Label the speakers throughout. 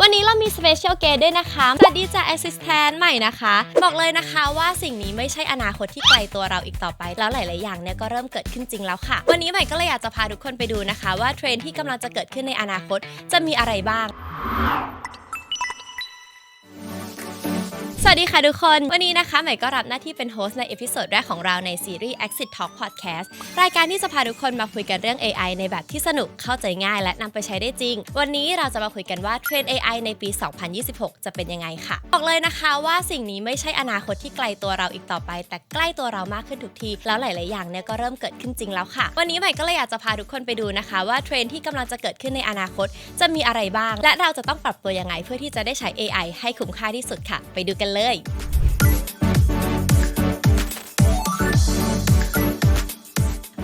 Speaker 1: วันนี้เรามีสเปเชียลเกสด้วยนะคะสวัสดีจาแอสิสแตนใหม่นะคะ บอกเลยนะคะว่าสิ่งนี้ไม่ใช่อนาคตที่ไกลตัวเราอีกต่อไป แล้วหลาย ๆ อย่างเนี่ยก็เริ่มเกิดขึ้นจริงแล้วค่ะ วันนี้ใหม่ก็เลยอยากจะพาทุกคนไปดูนะคะ ว่าเทรนด์ที่กำลังจะเกิดขึ้นในอนาคตจะมีอะไรบ้าง วัสดีค่ะทุกคน วันนี้นะคะใหม่ก็รับหน้าที่เป็นโฮสต์ในเอพิโซดแรกของเราในซีรีส์ Exit Talk Podcast รายการที่จะพาทุกคนมาคุยกันเรื่อง AI ในแบบที่สนุกเข้าใจง่าย และนำไปใช้ได้จริง วันนี้เราจะมาคุยกันว่าเทรนด์ AI ในปี 2026 จะเป็นยังไงค่ะ บอกเลยนะคะว่าสิ่งนี้ไม่ใช่อนาคตที่ไกลตัวเราอีกต่อไป แต่ใกล้ตัวเรามากขึ้นทุกที แล้วหลาย ๆ อย่างเนี่ยก็เริ่มเกิดขึ้นจริงแล้วค่ะ วันนี้ใหม่ก็เลยอยากจะพาทุกคนไปดูนะคะ ว่าเทรนด์ที่กำลังจะเกิดขึ้นในอนาคต จะมีอะไรบ้าง และเราจะต้องปรับตัวยังไงเพื่อที่จะได้ใช้ AI ให้คุ้มค่าที่สุดค่ะ ไปดูกันเลย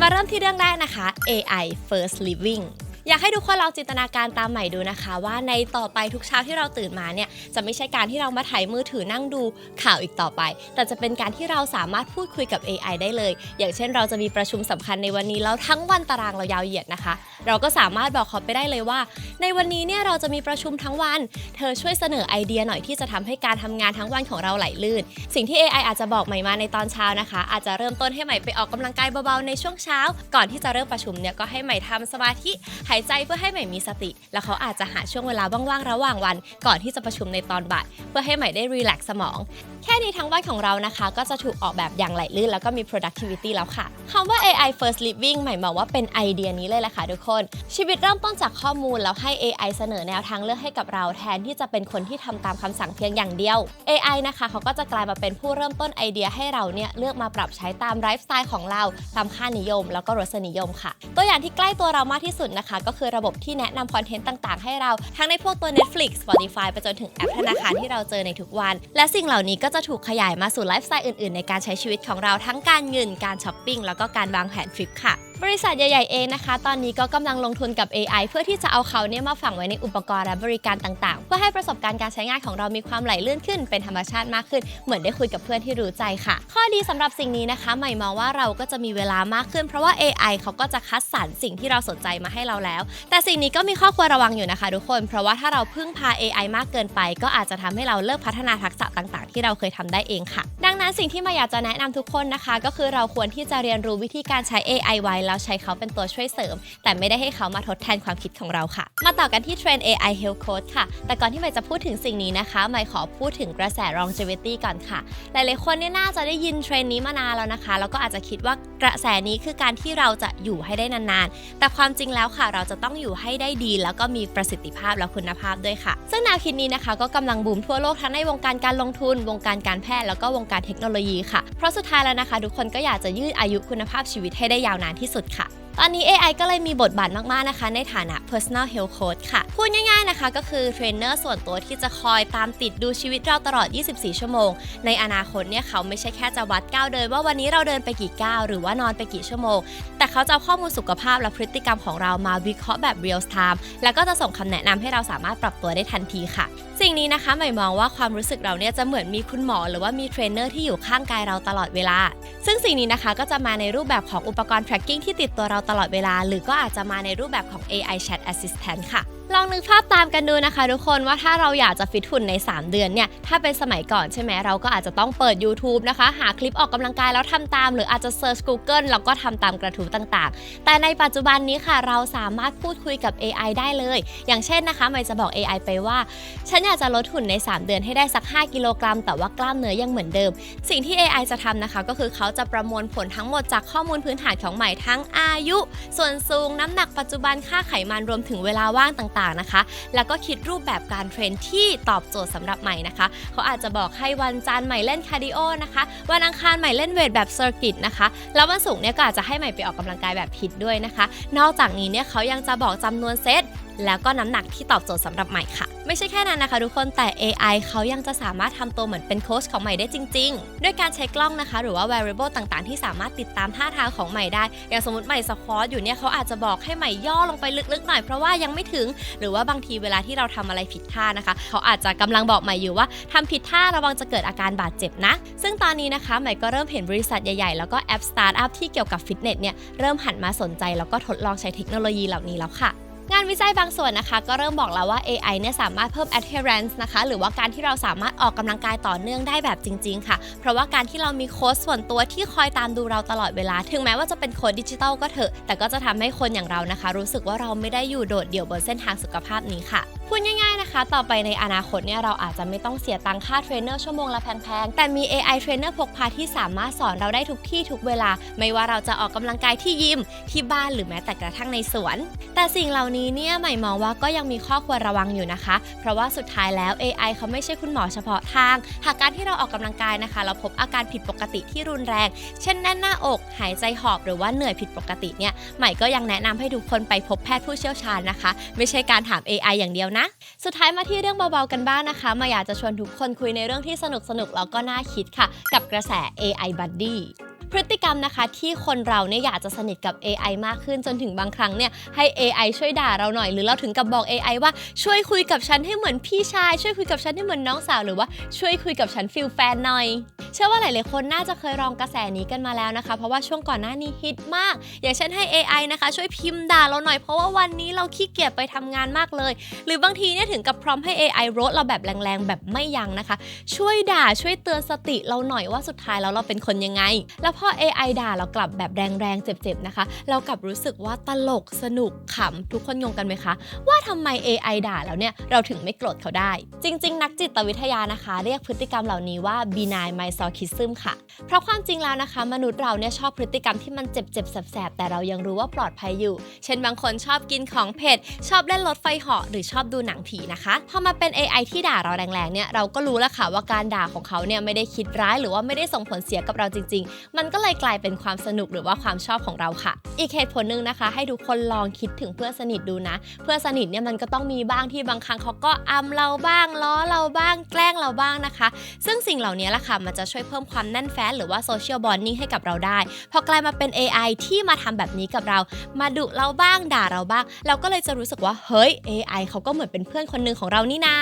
Speaker 1: มาเริ่มที่เรื่องแรกนะคะ AI First Living อยากให้ทุกคนลองจินตนาการตามใหม่ดูนะคะ ว่าในต่อไปทุกเช้าที่เราตื่นมาเนี่ยจะไม่ใช่การที่เรามาถ่ายมือถือนั่งดูข่าวอีกต่อไป แต่จะเป็นการที่เราสามารถพูดคุยกับ AI ได้เลย อย่างเช่นเราจะมีประชุมสำคัญในวันนี้แล้วทั้งวันตารางเรายาวเหยียดนะคะ เราก็สามารถบอกเขาไปได้เลยว่า ในวันนี้เนี่ยเราจะมีประชุมทั้งวัน เธอช่วยเสนอไอเดียหน่อยที่จะทำให้การทำงานทั้งวันของเราไหลลื่น สิ่งที่ AI อาจจะบอกใหม่มาในตอนเช้านะคะ อาจจะเริ่มต้นให้ใหม่ไปออกกำลังกายเบาๆในช่วงเช้า ก่อนที่จะเริ่มประชุมเนี่ยก็ให้ใหม่ทำสมาธิหายใจเพื่อให้ใหม่มีสติ แล้วเขาอาจจะหาช่วงเวลาว่างๆระหว่างวัน ก่อนที่จะประชุมในตอนบ่ายเพื่อให้ใหม่ได้รีแลกซ์สมอง แค่นี้ทั้งวันของเรานะคะ ก็จะถูกออกแบบอย่างไหลลื่น แล้วก็มี productivity แล้วค่ะคำว่า AI first living ใหมายมองว่าเป็นไอเดียนี้เลยแหละค่ะทุกคน ชีวิตเริ่มต้นจากข้อมูลแล้วให้ AI เสนอแนวทางเลือกให้กับเราแทนที่จะเป็นคนที่ทำตามคำสั่งเพียงอย่างเดียว AI นะคะเขาก็จะกลายมาเป็นผู้เริ่มต้นไอเดียให้เราเนี่ยเลือกมาปรับใช้ตามไลฟ์สไตล์ของเราตามค่านิยม แล้วก็รสนิยมค่ะ ตัวอย่างที่ใกล้ตัวเรามากที่สุดนะคะก็คือระบบที่แนะนำคอนเทนต์ต่างๆ ให้เราทั้งในพวกตัว Netflix Spotify ไปจนถึงแอปธนาคารที่เราเจอในทุกวัน และสิ่งเหล่านี้ก็จะถูกขยายมาสู่ไลฟ์สไตล์อื่นๆ ในการใช้ชีวิตของเราทั้งการเงินการช้อปปิ้งแล้วก็การวางแผนทริปค่ะ บริษัทใหญ่ๆเองนะคะ ตอนนี้ก็กำลังลงทุนกับ AI เพื่อที่จะเอาเขาเนี่ยมาฝังไว้ในอุปกรณ์และบริการต่างๆ เพื่อให้ประสบการณ์การใช้งานของเรามีความไหลลื่นขึ้น เป็นธรรมชาติมากขึ้น เหมือนได้คุยกับเพื่อนที่รู้ใจค่ะ ข้อดีสำหรับสิ่งนี้นะคะ ใหม่มองว่าเราก็จะมีเวลามากขึ้น เพราะว่า AI เขาก็จะคัดสรรสิ่งที่เราสนใจมาให้เราแล้ว แต่สิ่งนี้ก็มีข้อควรระวังอยู่นะคะทุกคน เพราะว่าถ้าเราพึ่งพา AI มากเกินไป ก็อาจจะทำให้เราเลิกพัฒนาทักษะต่างๆ ที่เราเคยทำได้เองค่ะ ดังนั้นสิ่งที่มาอยากจะแนะนำทุกคนนะคะ ก็คือเราควรที่จะเรียนรู้วิธีการใช้ AI ไว้แล้วใช้เขาเป็นตัวช่วยเสริม แต่ไม่ได้ให้เขามาทดแทนความคิดของเราค่ะ มาต่อกันที่เทรนด์ AI Health Coach ค่ะ แต่ก่อนที่ใหม่จะพูดถึงสิ่งนี้นะคะใหม่ขอพูดถึงกระแส longevity ก่อนค่ะ หลายๆคนเนี่ยน่าจะได้ยินเทรนด์นี้มานานแล้วนะคะ แล้วก็อาจจะคิดว่ากระแสนี้คือการที่เราจะอยู่ให้ได้นานๆ แต่ความจริงแล้วค่ะ เราจะต้องอยู่ให้ได้ดี แล้วก็มีประสิทธิภาพและคุณภาพด้วยค่ะ ซึ่งแนวคิดนี้นะคะ ก็กำลังบูมทั่วโลกทั้งในวงการการลงทุน วงการการแพทย์แล้วก็วงการเทคโนโลยีค่ะ เพราะสุดท้ายแล้วนะคะ ทุกคนก็อยากจะยืดอายุคุณภาพชีวิตให้ได้ยาวนานที่สุดค่ะ ตอนนี้ AI ก็เลยมีบทบาทมากๆนะคะ ในฐานะ personal health coach ค่ะ พูดง่ายๆนะคะ ก็คือเทรนเนอร์ส่วนตัวที่จะคอยตามติดดูชีวิตเราตลอด 24 ชั่วโมง ในอนาคตเนี่ยเขาไม่ใช่แค่จะวัดก้าวเดิน ว่าวันนี้เราเดินไปกี่ก้าวหรือว่านอนไปกี่ชั่วโมง แต่เขาจะเอาข้อมูลสุขภาพและพฤติกรรมของเรามาวิเคราะห์แบบ real time แล้วก็จะส่งคำแนะนำให้เราสามารถปรับตัวได้ทันทีค่ะ สิ่งนี้นะคะหมายมองว่าความรู้สึกเราเนี่ยจะเหมือนมีคุณหมอ หรือว่ามีเทรนเนอร์ที่อยู่ข้างกายเราตลอดเวลา ซึ่งสิ่งนี้นะคะก็จะมาในรูปแบบของอุปกรณ์ tracking ที่ติดตัวเราตลอดเวลา หรือก็อาจจะมาในรูปแบบของ AI Chat Assistant ค่ะ ลองนึกภาพตามกันดูนะคะทุกคนว่าถ้าเราอยากจะฟิตหุ่นใน 3 เดือนเนี่ยถ้าเป็นสมัยก่อนใช่ไหมเราก็อาจจะต้องเปิด YouTube นะคะ หาคลิปออกกำลังกายแล้วทำตาม หรืออาจจะ Search Google แล้วก็ทำตามกระทู้ต่างๆ แต่ในปัจจุบันนี้ค่ะเราสามารถพูดคุยกับ AI ได้เลย อย่างเช่นนะคะใหม่จะบอก AI ไปว่า ฉันอยากจะลดหุ่นใน 3 เดือนให้ได้สัก 5 กิโลกรัม แต่ว่ากล้ามเนื้อยังเหมือนเดิม สิ่งที่ AI จะทำนะคะ ก็คือเขาจะประมวลผลทั้งหมดจากข้อมูลพื้นฐานของใหม่ทั้งอายุ ส่วนสูงน้ำหนักปัจจุบันค่าไขมันรวมถึงเวลาว่างต่างๆนะคะ แล้วก็คิดรูปแบบการเทรนที่ตอบโจทย์สำหรับใหม่นะคะ เขาอาจจะบอกให้วันจันทร์ใหม่เล่นคาร์ดิโอนะคะ วันอังคารใหม่เล่นเวทแบบเซอร์กิตนะคะ แล้ววันศุกร์เนี่ยก็อาจจะให้ใหม่ไปออกกำลังกายแบบฮิตด้วยนะคะ นอกจากนี้เนี่ยเขายังจะบอกจำนวนเซต แล้วก็น้ำหนักที่ตอบโจทย์สำหรับใหม่ค่ะ ไม่ใช่แค่นั้นนะคะทุกคนแต่ AI เขายังจะสามารถทำตัวเหมือนเป็นโค้ชของใหม่ได้จริง ๆ ด้วยการใช้กล้องนะคะ หรือว่า variable ต่างๆ ที่สามารถติดตามท่าทางของใหม่ได้ อย่างสมมติใหม่สควอตอยู่เนี่ยเขาอาจจะบอกให้ใหม่ย่อลงไปลึกๆหน่อยเพราะว่ายังไม่ถึง หรือว่าบางทีเวลาที่เราทำอะไรผิดท่านะคะ เขาอาจจะกำลังบอกใหม่อยู่ว่าทำผิดท่าระวังจะเกิดอาการบาดเจ็บนะ ซึ่งตอนนี้นะคะใหม่ก็เริ่มเห็นบริษัทใหญ่ๆ แล้วก็แอปสตาร์ทอัพที่เกี่ยวกับฟิตเนสเนี่ยเริ่มหันมาสนใจแล้วก็ทดลองใช้เทคโนโลยีเหล่านี้แล้วค่ะ งานวิจัยบางส่วนนะคะ ก็เริ่มบอกแล้วว่า AI เนี่ยสามารถเพิ่ม adherence นะคะ หรือว่าการที่เราสามารถออกกำลังกายต่อเนื่องได้แบบจริง ๆ ค่ะ เพราะว่าการที่เรามีโค้ชส่วนตัวที่คอยตามดูเราตลอดเวลา ถึงแม้ว่าจะเป็นโค้ดดิจิทัลก็เถอะ แต่ก็จะทำให้คนอย่างเรานะคะ รู้สึกว่าเราไม่ได้อยู่โดดเดี่ยวบนเส้นทางสุขภาพนี้ค่ะ พูดง่ายๆนะคะ ต่อไปในอนาคตเนี่ยเราอาจจะไม่ต้องเสียตังค่าเทรนเนอร์ชั่วโมงละแพงๆ แต่มี AI เทรนเนอร์พกพาที่สามารถสอนเราได้ทุกที่ทุกเวลา ไม่ว่าเราจะออกกำลังกายที่ยิม ที่บ้านหรือแม้แต่กระทั่งในสวน แต่สิ่งเหล่านี้เนี่ยใหม่มองว่าก็ยังมีข้อควรระวังอยู่นะคะ เพราะว่าสุดท้ายแล้ว AI เขาไม่ใช่คุณหมอเฉพาะทาง หากการที่เราออกกำลังกายนะคะ เราพบอาการผิดปกติที่รุนแรง เช่นแน่นหน้าอก หายใจหอบหรือว่าเหนื่อยผิดปกติเนี่ยใหม่ก็ยังแนะนำให้ทุกคนไปพบแพทย์ผู้เชี่ยวชาญนะคะ ไม่ใช่การถาม AI อย่างเดียวนะสุดท้ายมาที่เรื่องเบาๆกันบ้างนะคะ มาอยากจะชวนทุกคนคุยในเรื่องที่สนุกๆแล้วก็น่าคิดค่ะ กับกระแส AI Buddy พฤติกรรมนะคะที่คนเราเนี่ยอยากจะสนิทกับ AI มากขึ้นจนถึงบางครั้งเนี่ยให้ AI ช่วยด่าเราหน่อยหรือเราถึงกับบอก AI ว่าช่วยคุยกับฉันให้เหมือนพี่ชาย ช่วยคุยกับฉันให้เหมือนน้องสาวหรือว่าช่วยคุยกับฉันฟิลแฟนหน่อย ชื่อว่าหลาย ๆ คนน่าจะเคยลองกระแสนี้กันมาแล้วนะคะ เพราะว่าช่วงก่อนหน้านี้ฮิตมาก อย่างเช่นให้ AI นะคะ ช่วยพิมพ์ด่าเราหน่อยเพราะว่าวันนี้เราขี้เกียจไปทำงานมากเลย หรือบางทีเนี่ยถึงกับพร้อมให้ AI โรสเราแบบแรง ๆ แบบไม่ยั้งนะคะ ช่วยด่าช่วยเตือนสติเราหน่อยว่าสุดท้ายแล้วเราเป็นคนยังไง แล้วพอ AI ด่าเรากลับแบบแรงๆเจ็บ ๆ นะคะ เรากลับรู้สึกว่าตลกสนุกขำทุกคนงงกันไหมคะ ว่าทำไม AI ด่าแล้วเนี่ยเราถึงไม่โกรธเขาได้ จริง ๆ นักจิตวิทยานะคะ เรียกพฤติกรรมเหล่านี้ว่า benign m i s o ค่ะ เพราะความจริงแล้วนะคะ มนุษย์เราเนี่ยชอบพฤติกรรมที่มันเจ็บๆแสบๆแต่เรายังรู้ว่าปลอดภัยอยู่ เช่นบางคนชอบกินของเผ็ด ชอบเล่นรถไฟเหาะหรือชอบดูหนังผีนะคะ พอมาเป็น AI ที่ด่าเราแรงๆเนี่ยเราก็รู้แล้วค่ะว่าการด่าของเขาเนี่ยไม่ได้คิดร้าย หรือว่าไม่ได้ส่งผลเสียกับเราจริง ๆ มันก็เลยกลายเป็นความสนุกหรือว่าความชอบของเราค่ะ อีกเหตุผลหนึ่งนะคะ ให้ทุกคนลองคิดถึงเพื่อนสนิทดูนะ เพื่อนสนิทเนี่ยมันก็ต้องมีบ้างที่บางครั้งเขาก็อำเราบ้างล้อเราบ้างแกล้งเราบ้างนะคะ ซึ่งสิ่งเหล่านี้แหละค่ะมันจะช่วยเพิ่มความแน่นแฟ้นหรือว่าโซเชียลบอนดิ้งให้กับเราได้ พอกลายมาเป็น AI ที่มาทำแบบนี้กับเรา มาดุเราบ้างด่าเราบ้าง เราก็เลยจะรู้สึกว่าเฮ้ย AI เขาก็เหมือนเป็นเพื่อนคนหนึ่งของเรานี่นา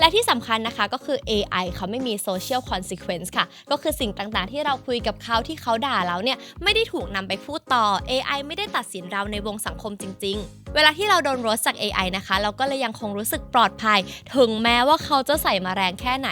Speaker 1: และที่สำคัญนะคะก็คือ AI เขาไม่มี social consequence ค่ะ ก็คือสิ่งต่างๆ ที่เราคุยกับเขาที่เขาด่าเราเนี่ยไม่ได้ถูกนำไปพูดต่อ AI ไม่ได้ตัดสินเราในวงสังคมจริง ๆ เวลาที่เราโดนรสจาก AI นะคะ เราก็เลยยังคงรู้สึกปลอดภัย ถึงแม้ว่าเขาจะใส่มาแรงแค่ไหน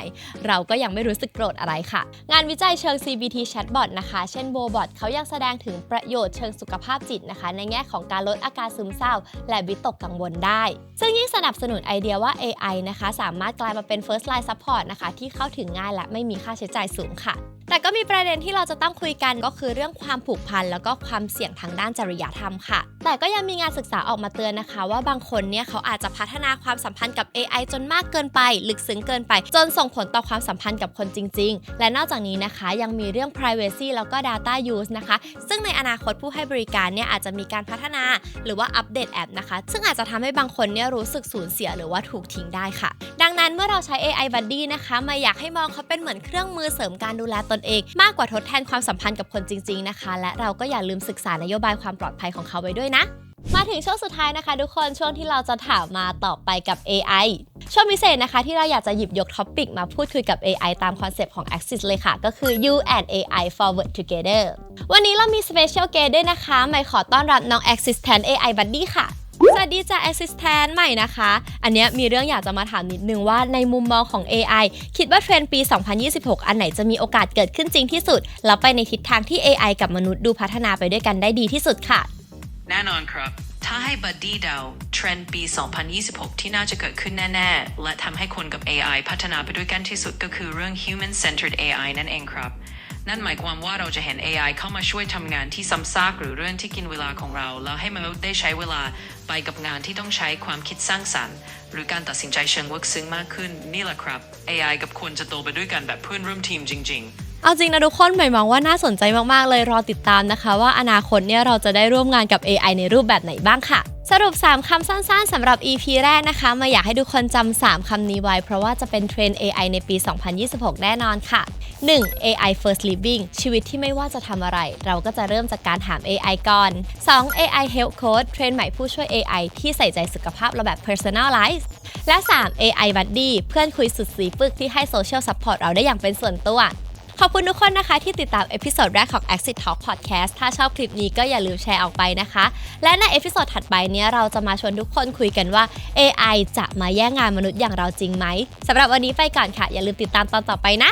Speaker 1: เราก็ยังไม่รู้สึกโกรธอะไรค่ะ งานวิจัยเชิง CBT Chatbot นะคะ เช่น b o b o t เขายังแสดงถึงประโยชน์เชิงสุขภาพจิตนะคะ ในแง่ของการลดอาการซึมเศร้า และวิตกกังวลได้ ซึ่งยิ่งสนับสนุนไอเดียว่า AI นะคะ สามารถกลายมาเป็น first line support นะคะที่เข้าถึงง่ายและไม่มีค่าใช้จ่ายสูงค่ะ แต่ก็มีประเด็นที่เราจะต้องคุยกันก็คือเรื่องความผูกพันแล้วก็ความเสี่ยงทางด้านจริยธรรมค่ะ แต่ก็ยังมีงานศึกษาออกมาเตือนนะคะ ว่าบางคนเนี่ยเขาอาจจะพัฒนาความสัมพันธ์กับ AI จนมากเกินไป ลึกซึ้งเกินไป จนส่งผลต่อความสัมพันธ์กับคนจริง ๆ และนอกจากนี้นะคะยังมีเรื่อง privacy แล้วก็ data use นะคะ ซึ่งในอนาคตผู้ให้บริการเนี่ยอาจจะมีการพัฒนาหรือว่าอัปเดตแอปนะคะ ซึ่งอาจจะทำให้บางคนเนี่ยรู้สึกสูญเสียหรือว่าถูกทิ้งได้ค่ะ ดังนั้นเมื่อเราใช้ AI Buddy นะคะมาอยากให้มองเขาเป็นเหมือนเครื่องมือเสริมการดูแลตนเอง มากกว่าทดแทนความสัมพันธ์กับคนจริง ๆนะคะ และเราก็อย่าลืมศึกษานโยบายความปลอดภัยของเขาไว้ด้วยนะมาถึงช่วงสุดท้ายนะคะ ทุกคนช่วงที่เราจะถามมาต่อไปกับ AI ช่วงพิเศษนะคะ ที่เราอยากจะหยิบยกท็อปิกมาพูดคุยกับ AI ตามคอนเซปต์ของ Axis เลยค่ะ ก็คือ You and AI forward together วันนี้เรามี Special Guest ด้วยนะคะใหม่ขอต้อนรับน้อง Axis แทน AI Buddy ค่ะ วัสดีจ้า Assistant ใหม่นะคะ อันเนี้ยมีเรื่องอยากจะมาถามนิดนึงว่าในมุมมองของ AI คิดว่าเทรนด์ปี 2026 อันไหนจะมีโอกาสเกิดขึ้นจริงที่สุด แล้วไปในทิศทางที่ AI กับมนุษย์ดูพัฒนาไปด้วยกันได้ดีที่สุดค่ะ
Speaker 2: แน่นอนครับ ถ้าให้บัดดี้เดาเทรนด์ปี 2026 ที่น่าจะเกิดขึ้นแน่ ๆ และทำให้คนกับ AI พัฒนาไปด้วยกันที่สุดก็คือเรื่อง human centered AI นั่นเองครับ นั่นหมายความว่าเราจะเห็น AI เข้ามาช่วยทำงานที่ซ้ำซากหรือเรื่องที่กินเวลาของเรา แล้วให้มนุษย์ได้ใช้เวลาไปกับงานที่ต้องใช้ความคิดสร้างสรรค์ หรือการตัดสินใจเชิงลึกซึ้งมากขึ้น นี่แหละครับ AI กับคนจะโตไปด้วยกันแบบเพื่อนร่วมทีมจริง ๆ
Speaker 1: เอาจริงนะทุกคนใหม่มองว่าน่าสนใจมาก ๆ เลยรอติดตามนะคะ ว่าอนาคตเนี่ยเราจะได้ร่วมงานกับ AI ในรูปแบบไหนบ้างค่ะ สรุป 3 คำสั้น ๆสำหรับ EP แรกนะคะ มาอยากให้ทุกคนจำ3คำนี้ไว้ เพราะว่าจะเป็นเทรน AI ในปี 2026 แน่นอนค่ะ 1. AI first living ชีวิตที่ไม่ว่าจะทำอะไร เราก็จะเริ่มจากการถาม AI ก่อน 2. AI health coach เทรนใหม่ผู้ช่วย AI ที่ใส่ใจสุขภาพเราแบบ personalize และ 3. AI buddy เพื่อนคุยสุดสีปึกที่ให้ social support เราได้อย่างเป็นส่วนตัวขอบคุณทุกคนนะคะที่ติดตามเอพิโซดแรกของ Exit Talk Podcast ถ้าชอบคลิปนี้ก็อย่าลืมแชร์ออกไปนะคะ และในเอพิโซดถัดไปเนี้ยเราจะมาชวนทุกคนคุยกันว่า AI จะมาแย่งงานมนุษย์อย่างเราจริงไหมสำหรับวันนี้ไปก่อนค่ะ อย่าลืมติดตามตอนต่อไปนะ